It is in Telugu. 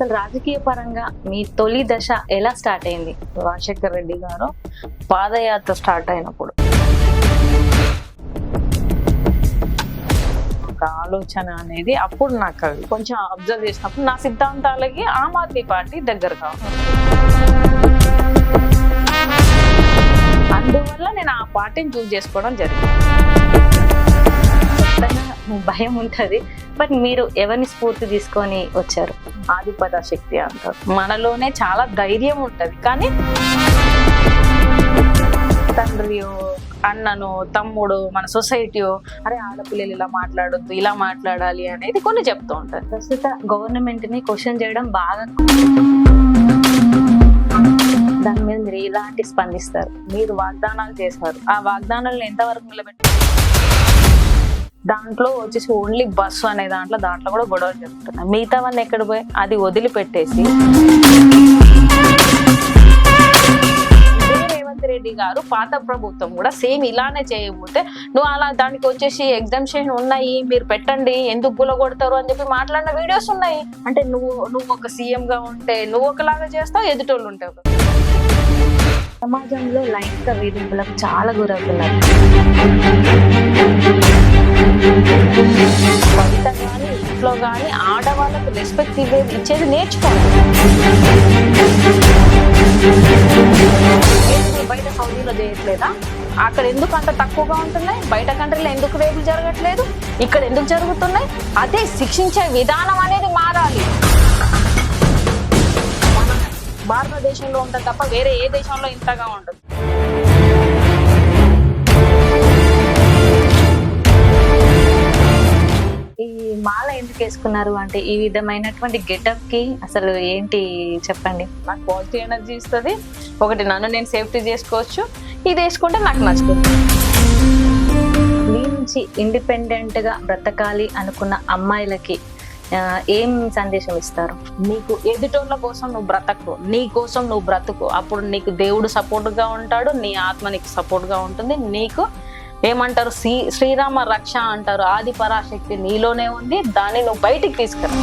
అసలు రాజకీయ పరంగా మీ తొలి దశ ఎలా స్టార్ట్ అయింది? రాజశేఖర్ రెడ్డి గారు పాదయాత్ర స్టార్ట్ అయినప్పుడు. ఒక ఆలోచన అనేది అప్పుడు నాకు కొంచెం అబ్జర్వ్ చేసినప్పుడు నా సిద్ధాంతాలకి ఆమ్ ఆద్మీ పార్టీ దగ్గర అందువల్ల నేను ఆ పార్టీని చూస్ చేసుకోవడం జరిగింది. భయం ఉంటది. బట్ మీరు ఎవరిని స్ఫూర్తి తీసుకొని వచ్చారు? ఆధిపత శక్తి అంటారు మనలోనే చాలా ధైర్యం ఉంటది. కానీ తండ్రియో అన్నను తమ్ముడు మన సొసైటీ అరే ఆడపిల్లలు ఇలా మాట్లాడొద్దు ఇలా మాట్లాడాలి అనేది కొన్ని చెప్తూ ఉంటారు. ప్రస్తుత గవర్నమెంట్ని క్వశ్చన్ చేయడం బాగా దాని మీద మీరు ఎలాంటి స్పందిస్తారు? మీరు వాగ్దానాలు చేశారు. ఆ వాగ్దానాలను ఎంతవరకు నిలబెట్టారు దాంట్లో వచ్చేసి ఓన్లీ బస్సు అనే దాంట్లో దాంట్లో కూడా గొడవలు జరుగుతున్నాయి. మిగతా వాళ్ళని ఎక్కడ పోయి అది వదిలిపెట్టేసి రేవంత్ రెడ్డి గారు పాత ప్రభుత్వం కూడా సేమ్ ఇలానే చేయబోతే నువ్వు అలా దానికి వచ్చేసి ఎగ్జామ్షన్ ఉన్నాయి మీరు పెట్టండి ఎందుకు గులగొడతారు అని చెప్పి మాట్లాడిన వీడియోస్ ఉన్నాయి. అంటే నువ్వు నువ్వు ఒక సీఎం గా ఉంటే నువ్వు ఒకలాగా చేస్తావు ఎదుటోళ్ళు ఉంటావు సమాజంలో లైంగిక వేధింపులకు చాలా గురవుతున్నారు. బయట కానీ ఇంట్లో కానీ ఆడవాళ్ళకు రెస్పెక్ట్ ఇవ్వే ఇచ్చేది నేర్చుకోవాలి. బయట సౌదీలో చేయట్లేదా? అక్కడ ఎందుకు అంత తక్కువగా ఉంటున్నాయి? బయట కంట్రీలో ఎందుకు రేపులు జరగట్లేదు? ఇక్కడ ఎందుకు జరుగుతున్నాయి? అదే శిక్షించే విధానం అనేది మారాలి. భారతదేశంలో ఉంటుంది తప్ప వేరే ఏ దేశంలో ఇంతగా ఉండదు. వేసుకున్నారు అంటే ఈ విధమైనటువంటి గెటప్కి అసలు ఏంటి చెప్పండి? నాకు పాజిటివ్ ఎనర్జీ ఇస్తుంది. ఒకటి నన్ను నేను సేఫ్టీ చేసుకోవచ్చు. ఇది వేసుకుంటే నాకు నచ్చుతుంది. నుంచి ఇండిపెండెంట్గా బ్రతకాలి అనుకున్న అమ్మాయిలకి ఏం సందేశం ఇస్తారు? నీకు ఎదుటోళ్ళ కోసం నువ్వు బ్రతకు. నీ కోసం నువ్వు బ్రతుకు. అప్పుడు నీకు దేవుడు సపోర్ట్గా ఉంటాడు. నీ ఆత్మ నీకు సపోర్ట్గా ఉంటుంది. నీకు ఏమంటారు? శ్రీ శ్రీరామ రక్ష అంటారు. ఆది పరాశక్తి నీలోనే ఉంది. దాన్ని నువ్వు బయటికి తీసుకురా.